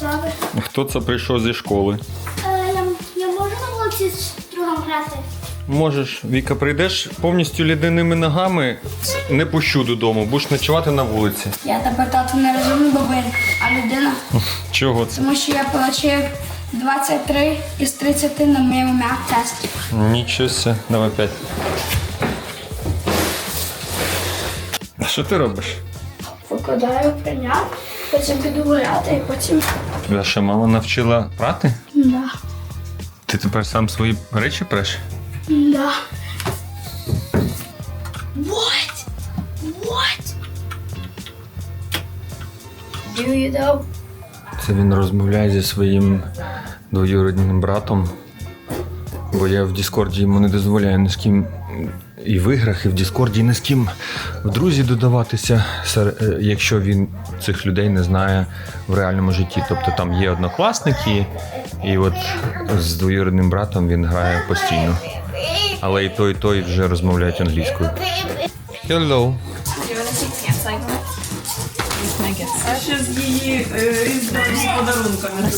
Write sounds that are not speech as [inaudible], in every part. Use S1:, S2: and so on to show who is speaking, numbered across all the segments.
S1: справи.
S2: Хто це прийшов зі школи?
S1: Е, я, я можу на вулиці з другом грати?
S2: Можеш, Віка, прийдеш повністю лідяними ногами, не пущу додому, будеш ночувати на вулиці.
S3: Я тепер тату не розумний бабин, а людина. [laughs]
S2: Чого це?
S3: Тому що я отримав 23 із 30 на моєму м'як-тесті.
S2: Нічого ся. Давай п'ять. Що ти робиш?
S3: Викладаю прийняв, потім піду гуляти і потім.
S2: Тебе ще мама навчила прати?
S3: Да.
S2: Ти тепер сам свої речі преш?
S3: Да. What? What? Do you know?
S2: Це він розмовляє зі своїм двоюрідним братом. Бо я в Діскорді йому не дозволяю ні з ким і в іграх, і в Діскорді ні з ким в друзі додаватися, е, якщо він цих людей не знає в реальному житті. Тобто там є однокласники, і от з двоюрідним братом він грає постійно. Але і той, і той вже розмовляють англійською. Hello.
S4: А ще з її різдвяними подарунками.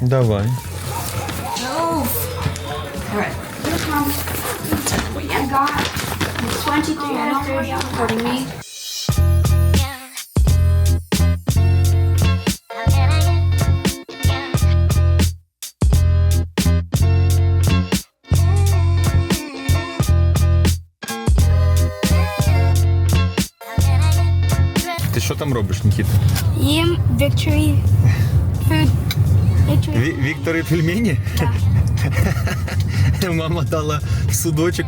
S2: Давай.
S3: I got 23 out of 30 recording me.
S2: Ти що там робиш, Нікіта?
S3: Їм victory food. Victory.
S2: Вікторі пельмені? [laughs] Мама дала судочок.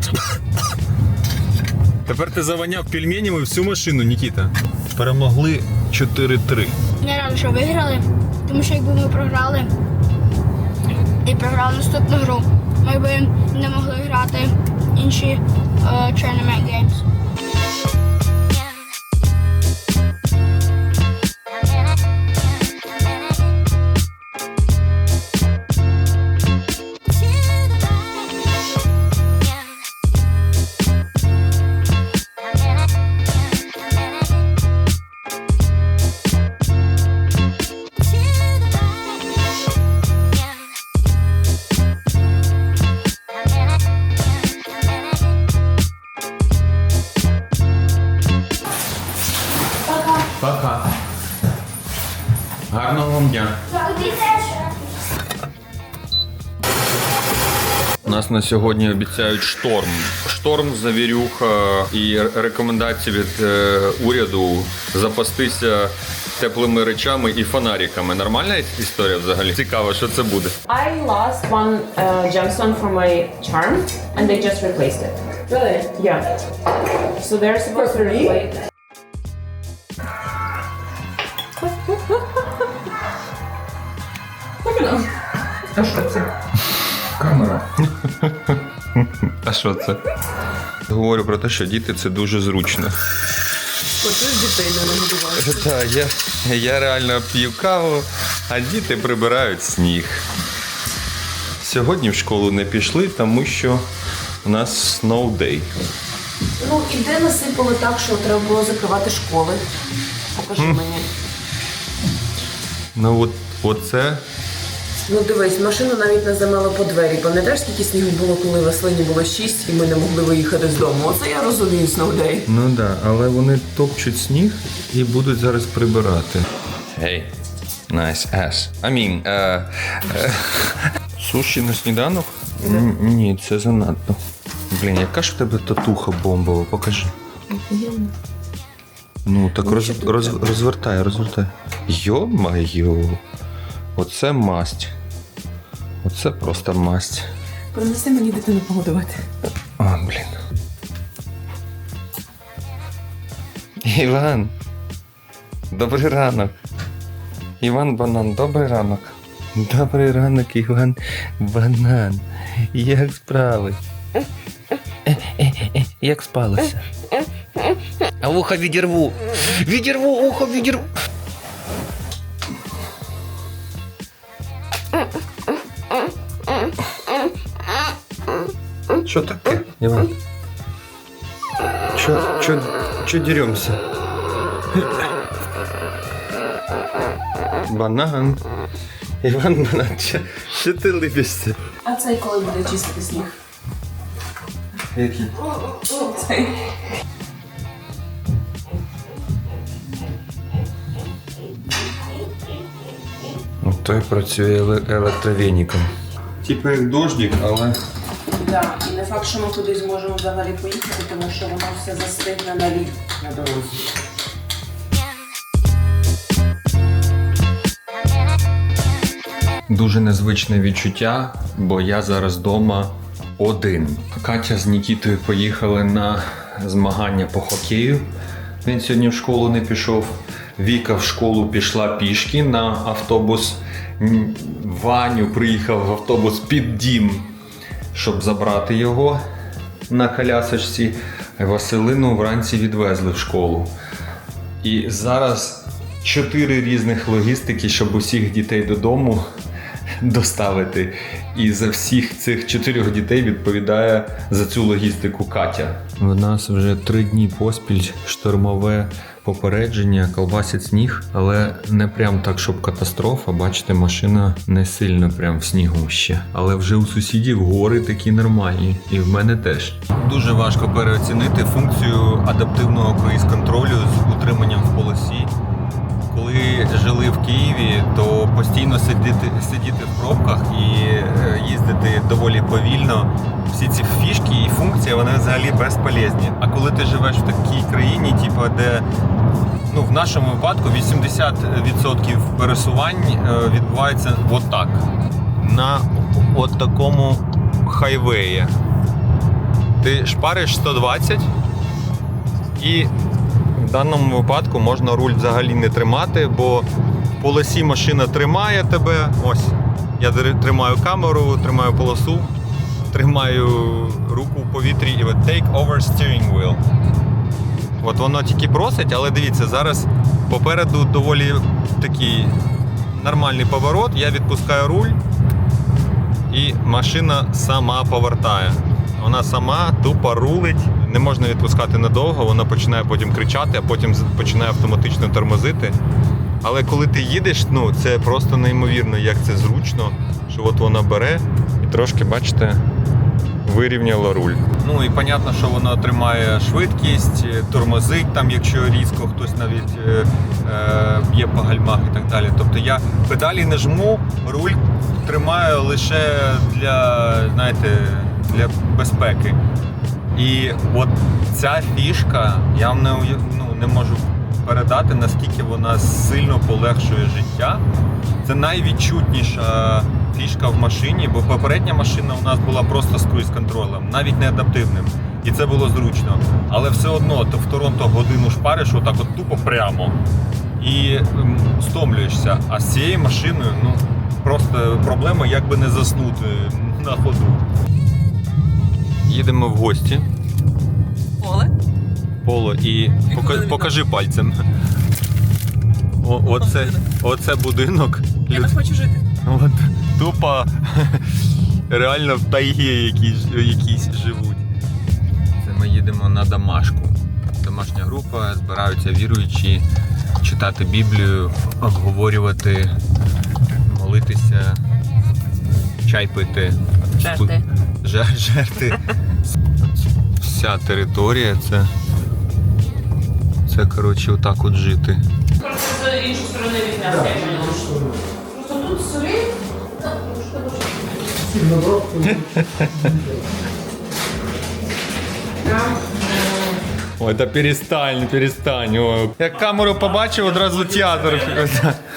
S2: Тепер ти заваняв пельменями всю машину, Нікіта. Перемогли 4-3.
S3: Не рада, що виграли, тому що якби ми програли і програли наступну гру, ми б не могли грати інші uh, tournament games.
S2: Нас на сьогодні обіцяють шторм. Шторм, завірюха і рекомендації від е, уряду запастися теплими речами і фонариками. Нормальна історія взагалі? Цікаво, що це буде.
S4: I lost one uh, gemstone from my charm and they just replaced it. Really? Yeah. So they're supposed to replace А що це?
S2: Камера. [laughs] А що це? Говорю про те, що діти це дуже зручно.
S4: З дітей не нагодували.
S2: Так, я, я реально п'ю каву, а діти прибирають сніг. Сьогодні в школу не пішли, тому що у нас snow day.
S4: Ну, і де насипали так, що треба було закривати школи? Покажи мені.
S2: Ну от оце
S4: Ну дивись, машину навіть не замело по двері. Пам'ятаєш, скільки снігу було, коли Веслині було 6 і ми не могли виїхати з дому. Оце я розумію сноудей.
S2: Ну так, да, але вони топчуть сніг і будуть зараз прибирати. Hey, nice ass. I mean, е, е, суші на сніданок? Н- Ні, це занадто. Блін, яка ж в тебе татуха бомбова? Покажи. Ну, так роз, роз, розвертай, розвертай. Йо-майо. Оце масть. Оце просто масть.
S4: Принеси мені дитину погодувати.
S2: А, блін. Іван. Добрий ранок. Іван Банан, добрий ранок. Добрий ранок, Іван Банан. Як справи? Як спалося? А вухо відірву. Відірву, ухо відірву. Що таке? Іван? Чо, чо, чо деремся? Банан. Іван Банан, що, ти липишся?
S4: А цей коли буде чистити сніг?
S2: Який?
S4: Цей.
S2: Ну, той працює еле- електровеніком. Типу як дождик, але.
S4: Да. І не факт, що ми кудись зможемо взагалі поїхати, тому що воно все застигне на лід на дорозі.
S2: Дуже незвичне відчуття, бо я зараз вдома один. Катя з Нікітою поїхали на змагання по хокею. Він сьогодні в школу не пішов. Віка в школу пішла пішки на автобус. Ваню приїхав в автобус під дім, щоб забрати його на колясочці. Василину вранці відвезли в школу. І зараз чотири різних логістики, щоб усіх дітей додому доставити. І за всіх цих чотирьох дітей відповідає за цю логістику Катя. У нас вже три дні поспіль штормове попередження, колбасить сніг, але не прям так, щоб катастрофа. Бачите, машина не сильно прям в снігу ще. Але вже у сусідів гори такі нормальні, і в мене теж. Дуже важко переоцінити функцію адаптивного круїз-контролю з утриманням в полосі. Коли жили в Києві, то постійно сидіти, сидіти в пробках і е, їздити доволі повільно. Всі ці фішки і функції вони взагалі безполезні. А коли ти живеш в такій країні, типу, де ну, в нашому випадку 80% пересувань е, відбувається отак. На от такому хайвеї. Ти шпариш 120 і в даному випадку можна руль взагалі не тримати, бо в полосі машина тримає тебе. Ось. Я тримаю камеру, тримаю полосу, тримаю руку в повітрі і take over steering wheel. От воно тільки просить, але дивіться, зараз попереду доволі такий нормальний поворот. Я відпускаю руль, і машина сама повертає. Вона сама тупо рулить, не можна відпускати надовго, вона починає потім кричати, а потім починає автоматично тормозити. Але коли ти їдеш, ну це просто неймовірно, як це зручно, що от вона бере і трошки, бачите, вирівняла руль. Ну і понятно, що вона тримає швидкість, е, тормозить там, якщо різко хтось навіть е, е, б'є по гальмах і так далі. Тобто я педалі не жму, руль тримаю лише для, знаєте, для безпеки. І от ця фішка, я не, ну, не можу передати, наскільки вона сильно полегшує життя. Це найвідчутніша фішка в машині, бо попередня машина у нас була просто з круїз-контролем, навіть не адаптивним. І це було зручно. Але все одно ти в Торонто годину шпариш отак от тупо прямо і стомлюєшся. А з цією машиною, ну просто проблема, як би не заснути на ходу. Їдемо в гості.
S4: Поле?
S2: Поло і пока- покажи пальцем. О, оце, оце будинок. Люд-
S4: хочу жити.
S2: От, тупо [laughs] реально в тайгі якісь, якісь живуть. Це ми їдемо на домашку. Домашня група, збираються віруючі, читати Біблію, обговорювати, молитися, чай пити.
S4: Жерти.
S2: Жер- жерти. Вся територія це. Це, коротше, отак от жити.
S4: З іншої сторони від м'яса. Просто тут сирі.
S2: Ой, та перестань, перестань. Ой. Як камеру побачив, одразу театр.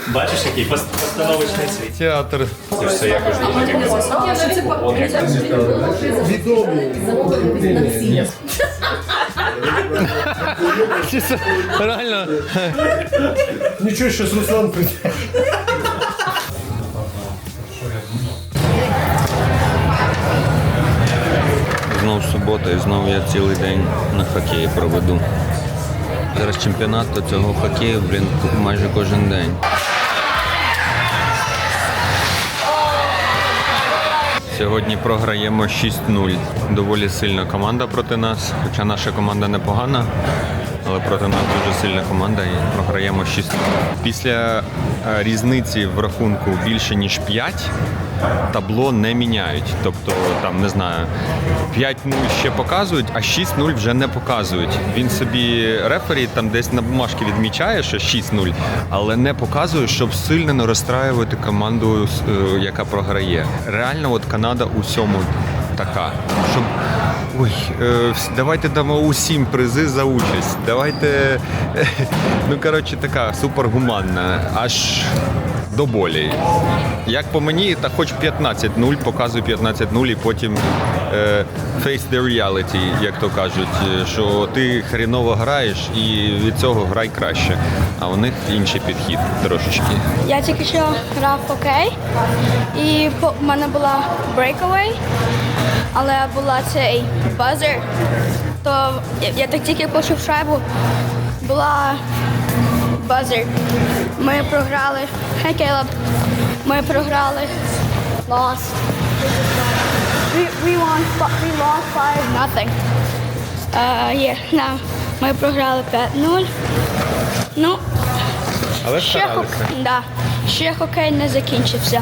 S5: Бачиш, який пос- постановочний світ.
S2: Театр.
S5: Це все якось дуже
S2: Чи це [laughs] Реально.
S6: Нічого, щось Руслан прийде.
S2: Субота і знову я цілий день на хокеї проведу. Зараз чемпіонат то цього хокею, блін, майже кожен день. Сьогодні програємо 6-0. Доволі сильна команда проти нас, хоча наша команда непогана. але проти нас дуже сильна команда і програємо 6-0. Після е, різниці в рахунку більше ніж 5 табло не міняють. Тобто, там не знаю, 5-0 ще показують, а 6-0 вже не показують. Він собі рефері там десь на бумажці відмічає, що 6-0, але не показує, щоб сильно не розстраювати команду, е, яка програє. Реально, от Канада у всьому така. Щоб ой, е, давайте дамо усім призи за участь. Давайте. [laughs] ну коротше, така супергуманна, аж до болі. Як по мені, та хоч 15-0, показуй 15-0 і потім е, face the reality, як то кажуть, е, що ти хріново граєш і від цього грай краще. А у них інший підхід трошечки.
S3: Я тільки що грав в хокей, і в мене була breakaway, але була цей базер. То я так тільки почув шайбу, була базер. Ми програли. Hey, Caleb. Ми програли. Lost. We, we won, we lost five nothing. Uh, yeah, no. Ми програли 5-0. Ну,
S2: Але
S3: Ще, хок... да. Ще хокей не закінчився.